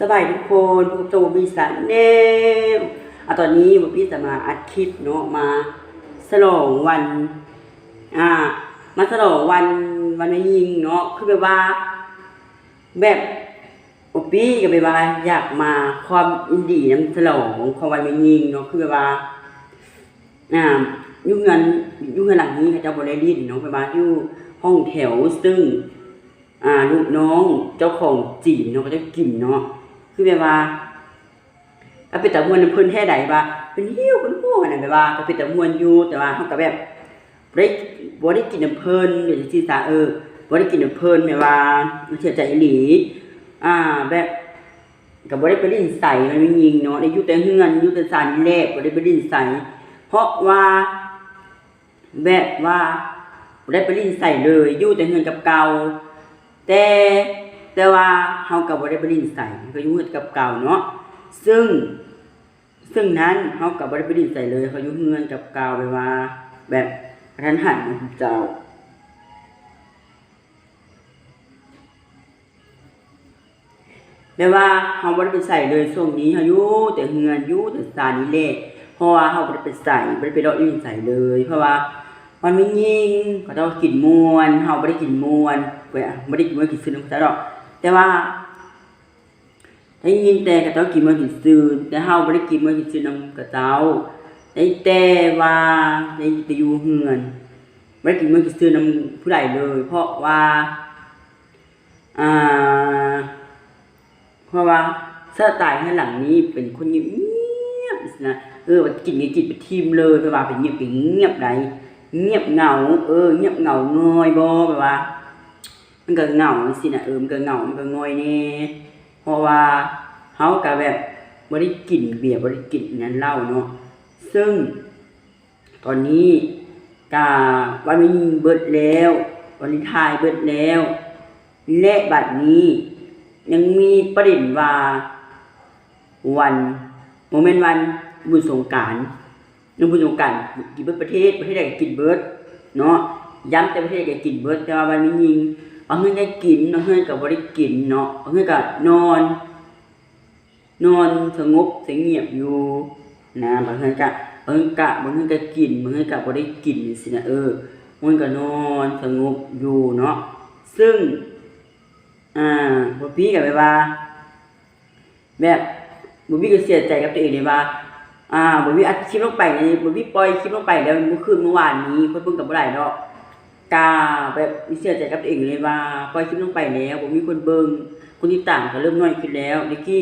สบายทุกคนพวกโตมีสันเนมอะตอนนี้บุพี่จะมาอัดคลิปเนาะมาฉลองวัน อ่า มาฉลองวันวันไม่ยิงเนาะคือแบบว่า แบบบุพี่ก็แบบว่าอยากมาความอินดีน้ำฉลองของวันไม่ยิงเนาะคือแบบว่า อ่ายู่เงินยู่เงินหลังนี้เขาเจ้าบริดินเนาะไปมาอยู่ห้องแถวซึ่ง อ่าลูกน้องเจ้าของจีนเนาะก็จะกินเนาะ คือแบบว่าก็เป็นแต่มวนเพิ่นแท้ใดว่าเป็นหิ้วเป็นหัวนั่นแบบว่าก็เป็นแต่มวนอยู่แต่ว่าเฮาก็แบบบ่ได้บ่ได้กินน้ำเพิ่นอย่างที่ซาเออบ่ได้กินน้ำเพิ่นแม่ว่าเสียใจอีหลีอ่าแบบก็บ่ได้ไปลิ้นใส่มันไม่ยิงเนาะได้อยู่แต่เฮือนอยู่แต่สานแลบบ่ได้ไปลิ้นใส่เพราะว่าแบบว่าบ่ได้ไปลิ้นใส่เลยอยู่แต่เฮือนกับเก่าแต่ แต่ว่าเฮาก็บ่ได้ไปลิ้นใส่ก็อยู่เฮือนกับเก่าเนาะซึ่ง ซึ่งนั้นเฮาก็บ่ได้ไปลิ้นใส่เลยเขาอยู่เฮือนกับเก่าแบบว่า แบบกระทันหันนะเจ้าแม่ว่าเฮาบ่ได้ไปใส่เลยช่วงนี้เฮาอยู่แต่เฮือนอยู่แต่สานีแรกเพราะว่าเฮาบ่ได้ไปใส่บ่ได้ไปเลาะลิ้นใส่เลย เพราะว่ามันไม่ยิงก็ต้องกินมวนเฮาบ่ได้กินมวนเว้ยบ่ได้กินมวนกินซื้อน้ำซะดอก แต่ว่าได้ยินแต่ก็ต้องกินมวนกินซื้อแต่เฮาบ่ได้กินมวนกินซื้อน้ำกระเจ้าได้แต่ว่าได้ไปอยู่เฮือนบ่ได้กินมวนกินซื้อน้ำผู้ใดเลย เพราะว่าอ่าเพราะว่าสไตล์ข้างหลังนี้เป็นคนเงียบๆนะเออว่ากินกันกินเป็นทีมเลยเพราะว่าเป็นเงียบเป็นเงียบใดเงียบเหงา เออ เงียบเหงางอยบ่แบบว่า มันก็เหงาสินะเออมันก็เหงามันก็งอยแน่เพราะว่าเฮาก็แบบบ่ได้กินเบียร์บ่ได้กินนั้นเหล้าเนาะซึ่ง ตอนนี้กาวันนี้เบิดแล้ววันนี้ทายเบิดแล้ว และบัดนี้ ยังมีประเด็นว่า วันโมเมนต์วันบุญสงการนบุญสงการกินเบิดประเทศประเทศใดกินเบิดเนาะย้ำแต่ประเทศใดก็กินเบิดแต่ว่าวันนี้ยิง บางเฮือนก็กินบาเฮือนก็บ่ได้กินเนาะบางเฮือนก็นอน นอนสงบสงเงียบอยู่นะบางเฮือนก็บางเฮือนก็บางเฮือนก็กินบางเฮือนก็บ่ได้กินสินะเออมันก็นอนสงบอยู่เนาะซึ่งอ่าบ่พี่ก็แบบว่า แบบบ่พี่ก็เสียใจกับตัวเองเลยว่าอ่าบ่พี่อัดคลิปลงไปนี่บ่พี่ปล่อยคลิปลงไปแล้วเมื่อคืนเมื่อวานนี้คนเบิ่งก็บ่ได้ดอกาแบบเสียใจกับตัวเองเลยว่าปล่อยคลิปลงไปแล้วบ่มีคนเบิงคนติดตามก็เริ่มน้อยขึ้นแล้วเมื่อกี้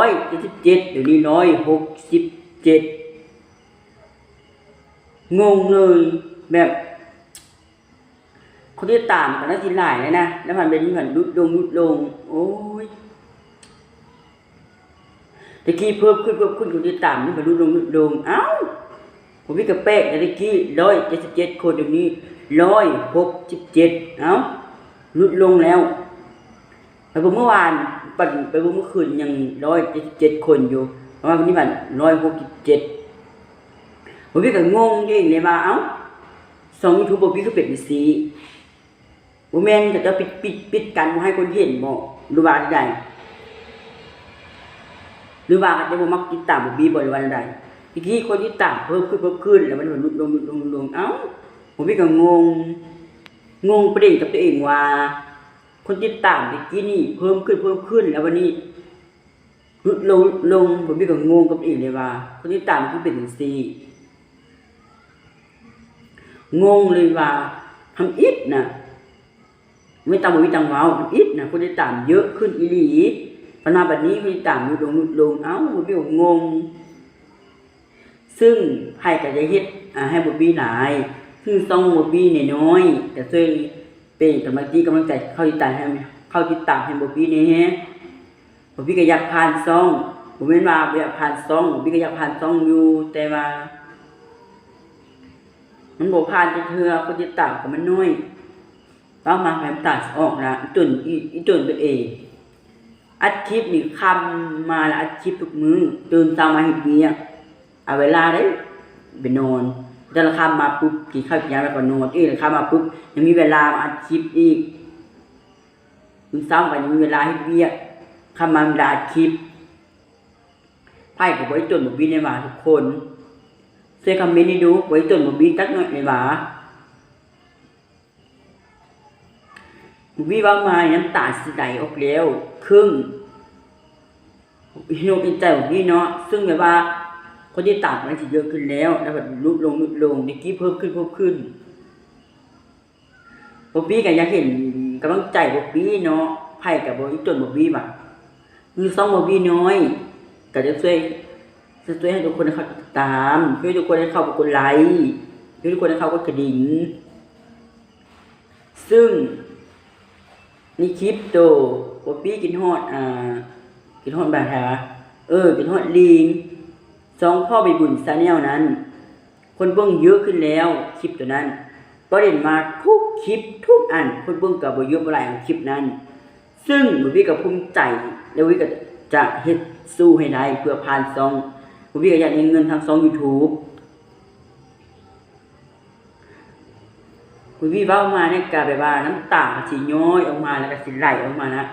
177เดี๋ยวนี้167งงเลยแบบ คนที่ตามกันน่าสิหลายเลยนะแล้วมันเป็นเหมือนลุดลงลุดลง โอ้ยตะกี้เพิ่มขึ้นเพิ่มขึ้นคนที่ตามนี่มันลุดลงลุดลงเอ้าผมพี่กระเป๊กตะกี้ร้อยเจ็ดสิบเจ็ดคนเดี๋ยวนี้ ร้อยหกสิบเจ็ดเอ้าลดลงแล้วไปเมื่อวานปันไปเมื่อคืนยังร้อยเจ็ดสิบเจ็ดคนอยู่เพระว่าวันนี้มันร้อยหกสิบเจ็ดผมพี่ก็งงเองเลยว่าเอ้าสองยูทูบผมพี่ก็เป็นสีบ่แม่นก็จะปิดปิดปิดกันบ่ให้คนเห็นบ่หรือว่าใดหรือว่าก็จะบ่มักติดตามบ่มีบ่หรือว่าใดทีกี้คนที่ตามเพิ่มขึ้นเพิ่มขึ้นแล้วมันลดลงลดลงลดลงเอ้า ผมพี่ก็งง งงประเด็นกับตัวเองว่า คนติดตามตะกี้นี่เพิ่มขึ้นเพิ่มขึ้น แล้ววันนี้ลดลงลงผมพี่ก็งงกับตัวเองเลยว่า คนที่ตามคือเป็นจังซี่งงเลยว่าทำอิดนะไม่ตามบ่มีตังว้ามันอิดนะคนที่ตามเยอะขึ้นอีหลีปัญหาแบบนี้คนที่ตามลดลงลดลงเอ้าบ่มีงง ซึ่งไผก็จะเฮ็ดให้บ่มีหลาย ซึ่งต้องบ่มีน้อยๆก็ช่วยเป็นกำลังใจกำลังใจเข้าติดตามให้เข้าติดตามให้บ่มีแหน่บ่มีก็อยากผ่านซองบ่แม่นว่าอยากผ่านซองบ่มีก็อยากผ่านซองอยู่แต่ว่า มันบ่ผ่านจักเทื่อคนติดตามก็มันน้อยต้องมาให้มันตัดออกนะอีตุนอีอีตุนตัวเองอัดคลิปนี่คำมาแล้วอัดคลิปทุกมือตื่นเช้ามาเฮ็ดเวียเอาเวลาได้ไปนอน แต่ละคำมาปุ๊บกินข้าวกินยาแล้วก็นอนอีกละคำมาปุ๊บยังมีเวลามาอัดคลิปอีกตื่นเช้าก็ยังมีเวลาเฮ็ดเวียกคำมันดาคลิปไพ่กับไว้จนบบี้ในหวาทุกคนเซคอมเมนต์ให้ดูไว้จนบบี้ตักหน่อยในหวาบบี้ว่ามาน้ำตาสิไหลออกแล้วครึ่งพี่นกเป็นใจของพี่เนาะซึ่งแบบว่า คนที่ต่ามมันจะเยอะขึ้นแล้วแล้วแบบลดลงลดลงดิกี้เพิ่มขึ้นเพิ่มขึ้นบอบบี้ก็อยากเห็นกำลังใจบอบบี้เนาะไพ่กับบอบบี้จนบอบบี้แบบมือซ่องบอบบี้น้อยก็จะช่วยจะช่วยให้ทุกคนเขาติดตามช่วยทุกคนให้เข้ากดไลค์ช่วยทุกคนให้เข้ากดกระดิ่งซึ่งในคลิปโตบอบบี้กินฮอดอ่ากินฮอดแบบไหนวะเออกินฮอดลิง สองพ่อไปบุญซาแนลนั้น คนเบิ่งเยอะขึ้นแล้วคลิปตัวนั้นก็เด่นมาทุกคลิปทุกอันคนเบิ่งกับบ่เยอะบ่หลายของคลิปนั้น ซึ่งบุวิกับภูมิใจแล้ววิก็จะเฮ็ดสู้ให้ได้เพื่อผ่านซองบุวิก็อยากเงินทางซอง YouTube บุวิเว้ามาเนี่ยก็แบบว่าน้ำตาสิย้อยออกมาแล้วก็สิไหลออกมานะ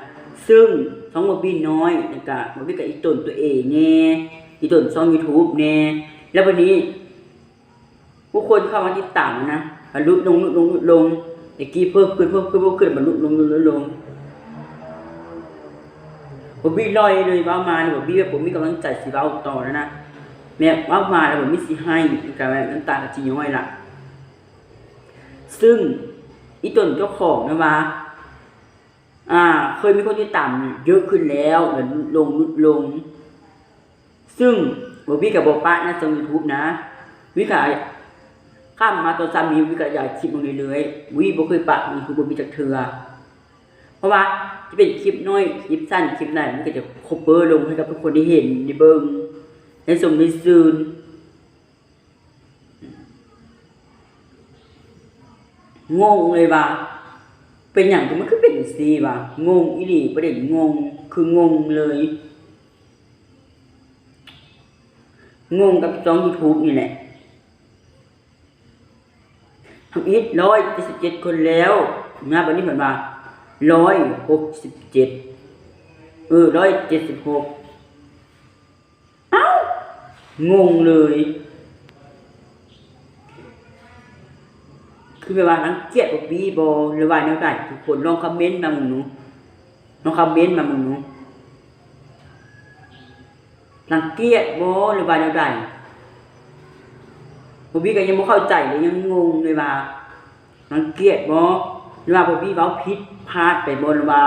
ซึ่งสองบอบบี้น้อยแล้วก็บอบบี้กับอีตนตัวเองแน่ อีตนช่อง YouTube แน่แล้ววันนี้ ผู้คนเข้ามาติดตามนะมันลุดลงลุดลงลุดลงตะกี้เพิ่มขึ้นเพิ่มขึ้นเพิ่มขึ้นมันลุดลงลุดลงลงบอบบี้ลอยเลยว่ามาเนี่ยบอบบี้แบบผมมีกำลังใจสิเว้าต่อแล้วนะแม่ว่ามาแล้วผมมีสิให้กับน้ำตากับจีย้อยละซึ่งอีตนเจ้าของนะว่าอ่า เคยมีคนที่ต่ำเยอะขึ้นแล้วเหมือนลงลดลงซึ่ง บอบบี้กับบอป้านะทรงยูทูบนะ วิกาข้ามมาตัวซ้ำนี้วิกาอยากคลิปลงเรื่อยๆวิบ่เคยปะมีคือบอบบี้จากเธอเพราะว่าจะเป็นคลิปน้อยคลิปสั้นคลิปไหนมันก็จะคบเบอร์ลงให้กับทุกคนได้เห็นได้เบิ่งได้สมได้ซื่นงงเลยว่าเป็นอย่างที่มันคือเป็นซีว่ะงงอีหลีประเด็นงงคืองงเลย งงกับจองยูทูบนี่แหละทำอีทร้อยเจ็ดสิบเจ็ดคนแล้วนะวันนี้เหมือนว่าร้อยหกสิบเจ็ดเออร้อยเจ็ดสิบหกเอ้างงเลย คือแบบว่านังเกลียดบบีบอหรือว่าแนวใดทุกคนลองคอมเมนต์มาหมึงหนูลองคอมเมนต์มาหมึงหนู นังเกียดบอหรือว่าแนวใดบบี้ก็ยังไม่เข้าใจเลยยังงงเลยว่านังเกียดบอหรือว่าบบี้เว้าผิดพลาดไปบนว่า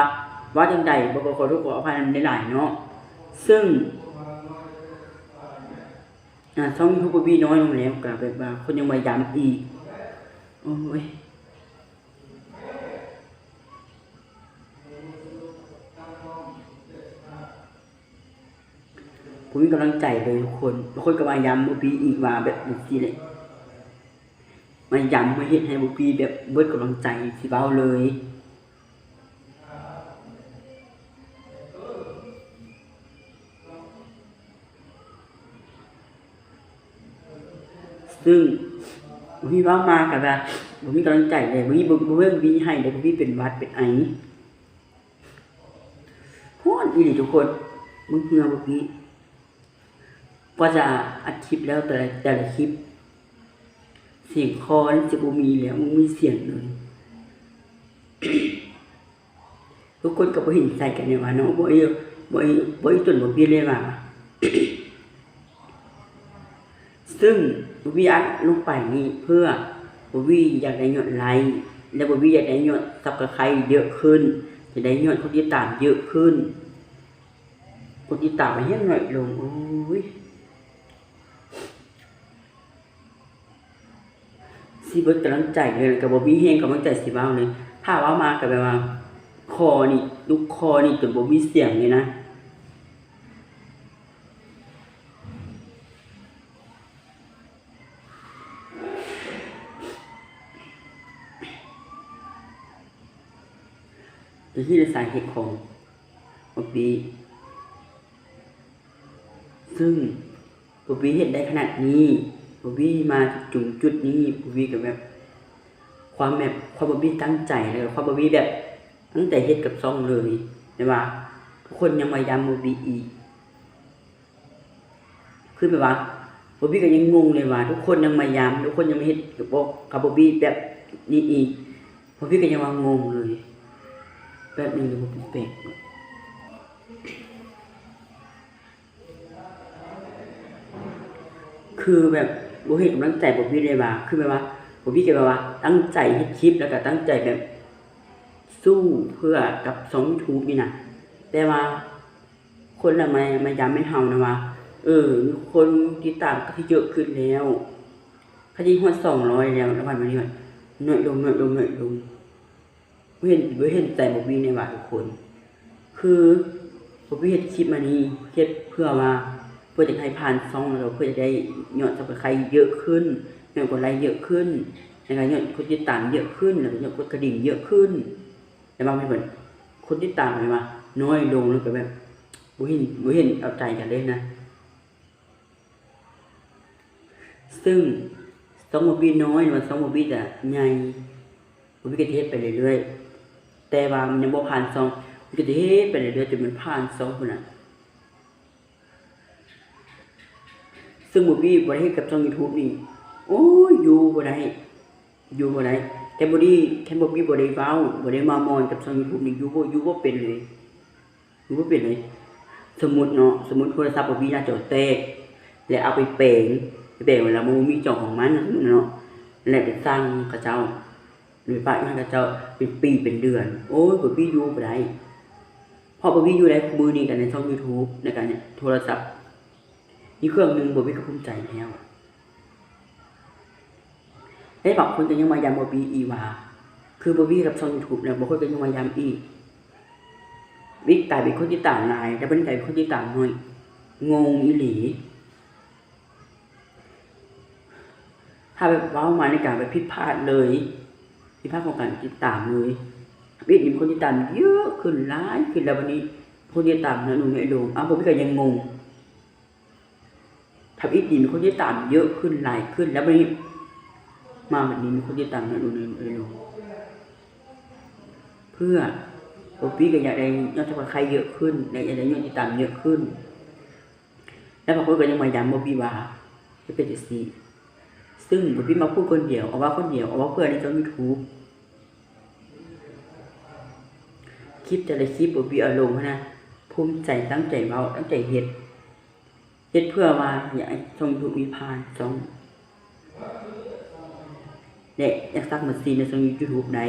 ว่าจังใดบ่ก็ขอโทษขออภัยในหลายเนาะซึ่งอ่าช่องยูทูบบบี้น้อยลงแล้วก็แบบว่าคนยังมาย้ำอีกโอ้ย ผมมีกำลังใจเลยทุกคนบางคนก็มาย้ำบุปีอีกว่าแบบบุปีเลยมาย้ำมาเห็นให้บุปีแบบเบิดกำลังใจสิเบ้าเลยซึ่งบ่มีว่ามากับว่าบ่มีกำลังใจเลยบ่มีบ่บ่เบิ่งมีให้เลยบ่มีเป็นวัดเป็นไอฮ้อนอีหลีทุกคนมึงเหือบ่มี ว่าจะอัดคลิปแล้วแต่ละแต่ละคลิป เสียงคอนจะบ่มีแล้วมึงมีเสียงเลยทุกคนก็บ่เห็นใจกันเนี่ยว่าเนาะบ่เอบ่เอบ่อีต้นบ่มีเลยว่าซึ่งบวีอัดลงไปนี่เพื่อบวีอยากได้ยอดไลค์และบวีอยากได้ยอดซับกระไครเยอะขึ้นจะได้ยอดคนติดตามเยอะขึ้นคนติดตามมาเฮ็ดหน่อยลงโอ้ย สิเบิดกำลังใจเลยกับบวีเฮงกำลังใจสิเว้าเลย ถ้าว่ามาก็แบบว่า คอนี่ลูกคอนี่จนบ่มีเสียงเลยนะเป็นที่สาเหตุของบอบบี้ซึ่งบอบบี้เห็นได้ขนาดนี้ บ๊อบบี้มาจุดจุดนี้บ๊อบบี้กับแบบความแบบความบ๊อบบี้ตั้งใจแล้วก็ความบ๊อบบี้แบบ ตั้งแต่เฮ็ดกับซ่องเลยใช่ปะทุกคนยังมาย้ำโมบีอีกคือแบบว่าโบบี้ก็ยังงงเลยว่า ทุกคนยังมาย้ำทุกคนยังไม่เห็นกับบอกกับโบบี้แบบนี้อีกโบบี้ก็ยังว่างงเลยแบบนี้เลยโบบี้แปลกคือแบบ บเห็นกำลังใจโบบี้เลยว่าคือแบบว่าโบบี้ก็แบบว่า ตั้งใจเฮ็ดคลิปแล้วก็ตั้งใจแบบ สู้เพื่อกับสองทูบนี่นะแต่ว่า คนละไมามาย้ำไม่เฮานะว่า เออมีคนติดตามก็ที่เยอะขึ้นแล้วคดีฮอดสองร้อยแล้วแล้ววันมานี้มันหน่อยลงหน่อยลงหน่อยลงบ่เห็นบ่เห็นใจบ่มีในว่าทุกคน คือผมเฮ็ดคลิปมานี้เฮ็ดเพื่อว่า พื่อจะให้ผ่านซ่องแล้วเพื่อจะได้ยอดซับสไครเยอะขึ้นยอดกดไลค์เยอะขึ้นนะครับยอดคนติดตามเยอะขึ้นแล้วก็ยอดกดกระดิ่งเยอะขึ้น แต่บางทีเหมือนคนที่ตามไปมาน้อยลงแล้วก็แบบบ่เห็นบ่เห็นเอาใจกันเลยนะ ซึ่งสองโมบีน้อยมันสองโมบีจะใหญ่โมบีก็จะเฮ็ดไปเรื่อยๆแต่ว่ามันยังบ่ผ่านสองมันก็จะเฮ็ดไปเรื่อยๆจนมันผ่านสองพุ่นน่ะ ซึ่งโมบีบ่ได้เฮ็ดกับช่อง YouTube นี่โอ้ยอยู่บ่ได้อยู่บ่ได้แต่บ่ดีแค่บ่มีบ่ได้เว้าบ่ได้มามอนกับช่อง YouTube นี่อยู่บ่อยู่บ่เป็นเลยอยู่บ่เป็นเลย สมมุติเนาะสมมุติโทรศัพท์บ่มีหน้าจอแตกแล้วเอาไปแปลงไปแปลงเวลามันบ่มีจอของมันเนาะแล้วไปสร้างเขาเจ้าหรือปะให้เขาเจ้าเป็นปีเป็นเดือน โอ้ยบ่มีอยู่บ่ได้พราะบ่มีอยู่ได้มือนี้กันในช่อง YouTube ในการเนี่ยโทรศัพท์ มีเครื่องหนึ่งบ่มีก็ภูมิใจแล้วได้บางคนก็ยังมาย้ำบอบีอีว่าคือบอบี้กับช่องยูทูบเนี่ยบางคนก็ยังมาย้ำอีวิกกลายเป็นคนที่ต่างหลายแต่เป็นกลายเป็นคนที่ต่างหน้อยงงอีหลี ถ้าแบบเว้ามาในการไปผิดพลาดเลยผิดพลาดของการติดตามเลยวิกมีคนที่ตามเยอะขึ้นหลายขึ้นแล้ววันนี้คนที่ตามนะหนูไม่ลงอ้าวผมก็ยังงง ถ้าอีกดีมีคนที่ตามเยอะขึ้นหลายขึ้น แล้ววันนี้มาแบบนี้มีคนที่ตามนะดูนเออดูเพื่อโอปี้ก็อยากได้ยอดสับใครเยอะขึ้นอยากได้ยอดติดตามเยอะขึ้น แล้วบางคนก็ยังมาย้ำโอปี้ว่าจะเป็นสีซึ่งโอปี้มาพูดคนเดียวเอาว่าคนเดียวเอาว่าเพื่อนในช่องยูทูบคลิปแต่ละคลิปโอปี้เอาลงนะภูมิใจตั้งใจเบาตั้งใจเฮ็ด เฮ็ดเพื่อว่าอยากให้ช่องยูทูบมีผ่านช่องและอยากสร้างมันซีในช่องยูทูบได้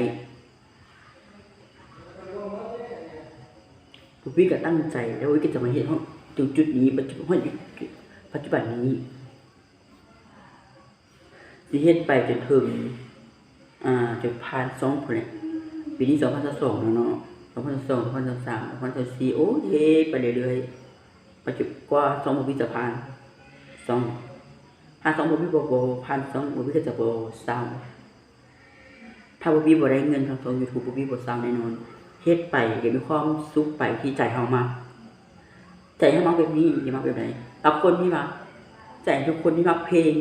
ผมพี่ก็ตั้งใจแล้วก็จะมาเห็นห้องจุดจุดนี้ปัจจุบันปัจจุบันนี้ที่เฮ็ดไปจนถึงอ่าจนผ่านสองคนเนี่ยปีนี้สองพันสองเนาะสองพันสองสองพันสามสองพันสี่โอ้เย่ไปเรื่อยๆ ปัจจุบันกว่าสองปีจะผ่านสองผ่านสองปีโบโบผ่านสองปีก็จะโบเศร้าถ้าบ่มีบ่ได้เงินทางช่อง YouTube บ่มีบ่เศร้าแน่นอนเฮ็ดไปเดี๋ยวมีความสุขไปที่ใจเฮามาใจเฮามักแบบนี้อย่ามักแบบไหนรับคนที่ว่าใจทุกคนที่มักเพลง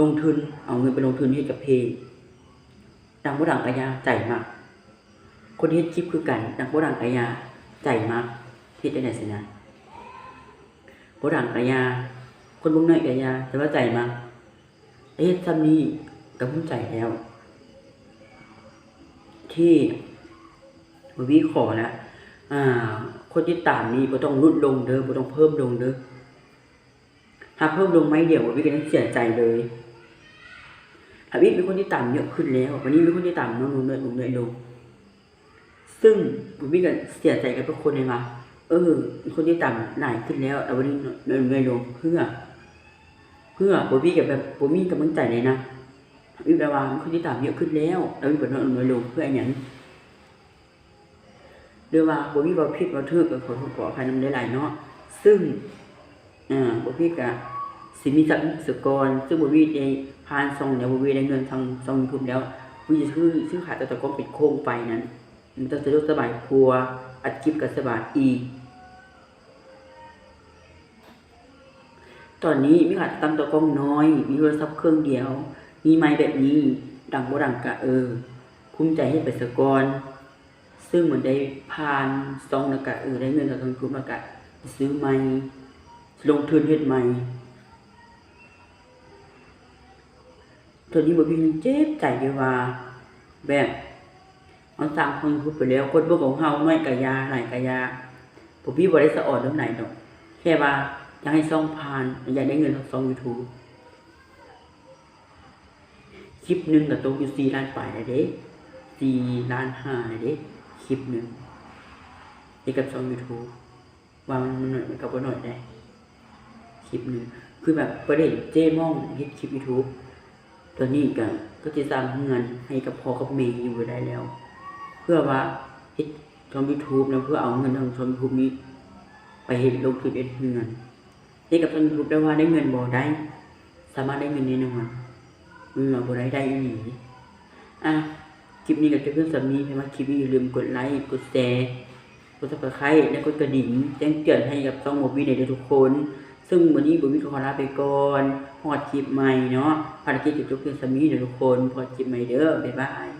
ลงทุนเอาเงินไปลงทุนเฮ็ดกับเพลงดังบ่ดังกะยาใจมากคนที่เฮ็ดคลิปคือกันดังบ่ดังกะยาใจมากเฮ็ดได้ไดสินะ บ่ดังกะยา คนบ่น้อยกะยาแต่ว่าใจมาเฮ็ดซำนี้ก็ภูมิใจแล้ว ที่บวิขอนะอ่า คนที่ตามนี่บ่ต้องลดลงเด้อบ่ต้องเพิ่มลงเด้อถ้าเพิ่มลงไม่เดียวบวิก็ยังเสียใจเลยอาวิเป็นคนที่ตามเยอะขึ้นแล้ว วันนี้มีคนที่ตามน้องนุ่นเนยนุ่นเนยลงซึ่งบวิก็เสียใจกับทุกคนเลยว่า เออคนที่ตามหลายขึ้นแล้ว แต่วันนี้เนยเนยลงเพื่อ เพื่อบวิกับแบบบวิมีกำลังใจเลยนะวิแปลว่าคนที่ตามเยอะขึ้นแล้วแล้ววิปน้อยน้อยลงเพื่ออย่างเรียกว่าบ่มีบ่ผิดบ่ถูกก็ขอโทษขออภัยนำหลายเนาะซึ่งอ่าบ่ผิดก็สิมีสักสกรซึ่งบ่มีได้ผ่านส่งแล้วบ่มีได้เงินทางส่ง YouTube แล้ววิจะซื้อซื้อขายแต่ตะกอนปิดโค้งไปนั้นมันจะสะดวกสบายครัวอัดคลิปก็สบายอีก ตอนนี้มีขาดตั้งตัวกล้องน้อย มีโทรศัพท์เครื่องเดียว มีไม้แบบนี้ ดังบ่ดังกะเออภูมิใจให้ไปสกอนซึ่งเหมือนได้ผ่านซองแล้วก็เออได้เงินจากทางกลุ่มแล้วก็ซื้อใหม่ลงทุนเฮ็ดใหม่ตัวนี้บ่มีเงินเจ็บใจเลยว่า แบบเอาสร้างคนพูดไปแล้ว คนบ่ของเฮาน้อยกะยาหลายกะยาผมพี่บ่ได้สะออดตรงไหนดอกแค่ว่า อยากให้ซองผ่าน อยากได้เงินจากซอง YouTube คลิปหนึ่งก็ตกอยู่4ล้านปลายแล้วเด้4ล้าน5แล้วเด้คลิปหนึ่งนี่กับช่อง YouTube ว่ามันหน่อยมันก็บ่หน่อยได้คลิปหนึ่งคือแบบประเด็นเจ้มองเฮ็ดคลิป YouTube ตัวนี้ก็ก็จะสร้างเงินให้กับพ่อกับแม่อยู่ได้แล้ว เพื่อว่าเฮ็ดช่อง YouTube แล้วเพื่อเอาเงินทางช่อง YouTube นี้ ไปเฮ็ดลงทุนเอ็ดเงิน เฮ็ดกับช่อง YouTube ได้ว่าได้เงินบ่ได้ สามารถได้เงินแน่นอนมันว่าบ่ได้ได้อีหลีอะคลิปนี้ก็จะเพื่อนสามีให้มาคลิปนี้อย่าลืมกดไลค์กดแชร์กด Subscribe และกดกระดิ่งแจ้งเตือนให้กับช่องโมบี้ได้ทุกคน ซึ่งวันนี้บุวิขอลาไปก่อนพอดคลิปใหม่เนาะภารกิจจะจบเพียงสามีเด้อทุกคนพอดคลิปใหม่เด้อบ๊ายบาย